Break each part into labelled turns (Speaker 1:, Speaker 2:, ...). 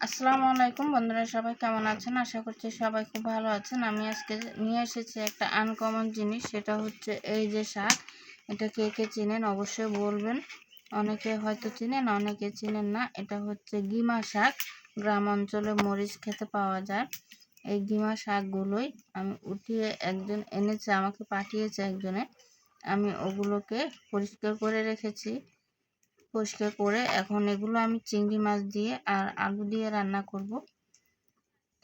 Speaker 1: আসসালামু আলাইকুম বন্ধুরা, সবাই কেমন আছেন? আশা করছি সবাই খুব ভালো আছেন। আমি আজকে নিয়ে এসেছি একটা আনকমন জিনিস, সেটা হচ্ছে এই যে শাক। এটা কে কে চিনেন অবশ্যই বলবেন। অনেকে হয়তো চিনেন, অনেকে চিনেন না। এটা হচ্ছে গিমা শাক। গ্রাম অঞ্চলে মরিচ খেতে পাওয়া যায়। এই গিমা শাকগুলোই আমি উঠিয়ে একজন এনেছে, আমাকে পাঠিয়েছে একজনে। আমি ওগুলোকে পরিষ্কার করে রেখেছি। পরিষ্কার করে এখন এগুলো আমি চিংড়ি মাছ দিয়ে আর আলু দিয়ে রান্না করব।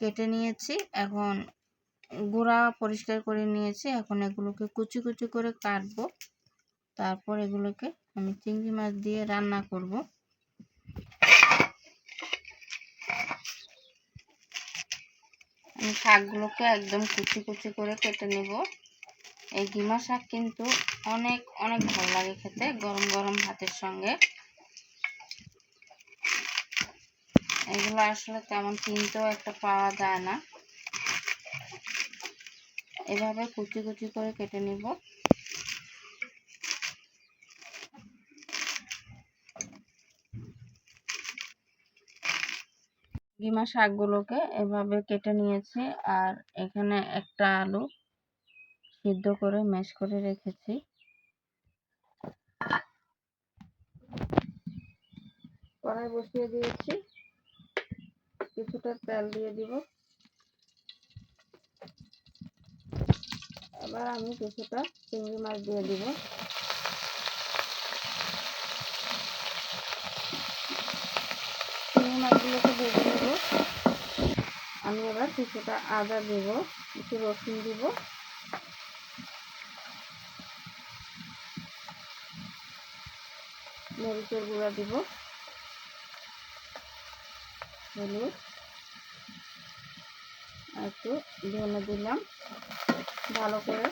Speaker 1: কেটে নিয়েছি, এখন গুঁড়া পরিষ্কার করে নিয়েছি, এখন এগুলোকে কুচি কুচি করে কাটবো। তারপর এগুলোকে আমি চিংড়ি মাছ দিয়ে রান্না করব। আমি শাকগুলোকে একদম কুচি কুচি করে কেটে নেব। এই ডিমা শাক কিন্তু অনেক অনেক ভালো লাগে খেতে, গরম গরম ভাতের সঙ্গে। এগুলো আসলে তেমন কিনতেও একটা পাওয়া যায় না। এভাবে কুচি কুচি করে কেটে নিব। ডিমা শাকগুলোকে এভাবে কেটে নিয়েছি আর এখানে একটা আলু সিদ্ধ করে ম্যাশ করে রেখেছি। কড়াই বসিয়ে দিয়েছি। কিছুটা তেল দিয়ে দিব। এবার আমি কিছুটা চিংড়ি মাছ দিয়ে দিব। চিংড়ি মাছগুলোকে ভেজে নেব আমি এবার কিছুটা আদা দেব কিছু রসুন দিব। মরিচের গুঁড়া দিব। হলুদ। একটু ধনে দিলাম। ভালো করে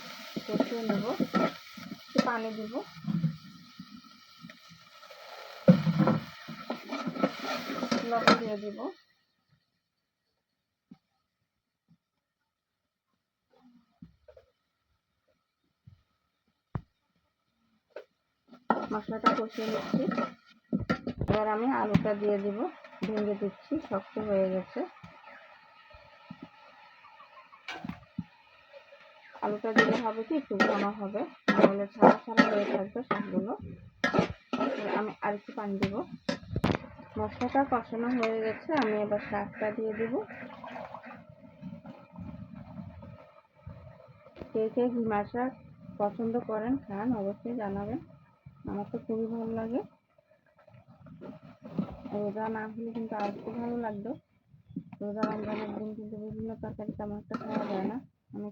Speaker 1: কষিয়ে নেব। একটু পানি দিব। লবণ দিয়ে দিব। মশলাটা কষিয়ে নিচ্ছি। এবার আমি আলুটা দিয়ে দিব। ভেঙে দিচ্ছি, শক্ত হয়ে গেছে। আলুটা দিলে হবে কি, একটু ঘন হবে। তাহলে ছাড়া ছাড়া হয়ে থাকবে সবগুলো। আমি আর একটু পানি দেবো। মশলাটা কষানো হয়ে গেছে, আমি এবার শাকটা দিয়ে দিব। কে কে ঘিমা শাক পছন্দ করেন, খান, অবশ্যই জানাবেন। আমার তো খুবই ভালো লাগে। রোজা না হলে কিন্তু আর একটু ভালো লাগতো। রোজা রমজানের দিন কিন্তু বিভিন্ন তরকারি তেমন একটা খাওয়া যায় না। আমার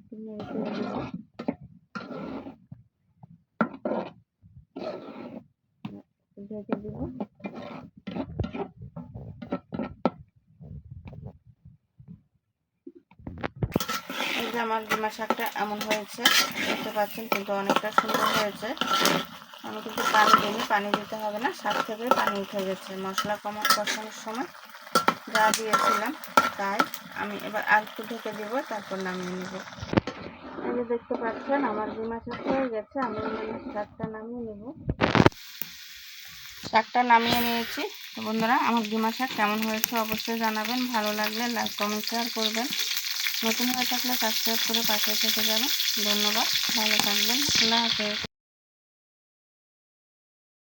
Speaker 1: ডিমা শাকটা এমন হয়েছে, দেখতে পাচ্ছেন কিন্তু অনেকটা সুন্দর হয়েছে। আমি কিন্তু পানি দিইনি, পানি দিতে হবে না, শাক থেকে পানি উঠে গেছে। মশলা কমা কষানোর সময় যা দিয়েছিলাম। তাই আমি এবার আর একটু ঢেকে দেবো, তারপর নামিয়ে নেব। এই যে দেখতে পাচ্ছেন, আমার ডিমা শাক হয়ে গেছে, আমি শাকটা নামিয়ে নেব। শাকটা নামিয়ে নিয়েছি। তো বন্ধুরা, আমার ডিমা শাক কেমন হয়েছে অবশ্যই জানাবেন। ভালো লাগলে লাইক, কমেন্ট, শেয়ার করবেন। নতুন হয়ে থাকলে সাবস্ক্রাইব করে পাশে থেকে যাবেন। ধন্যবাদ, ভালো থাকবেন। আল্লাহ হাফেজ।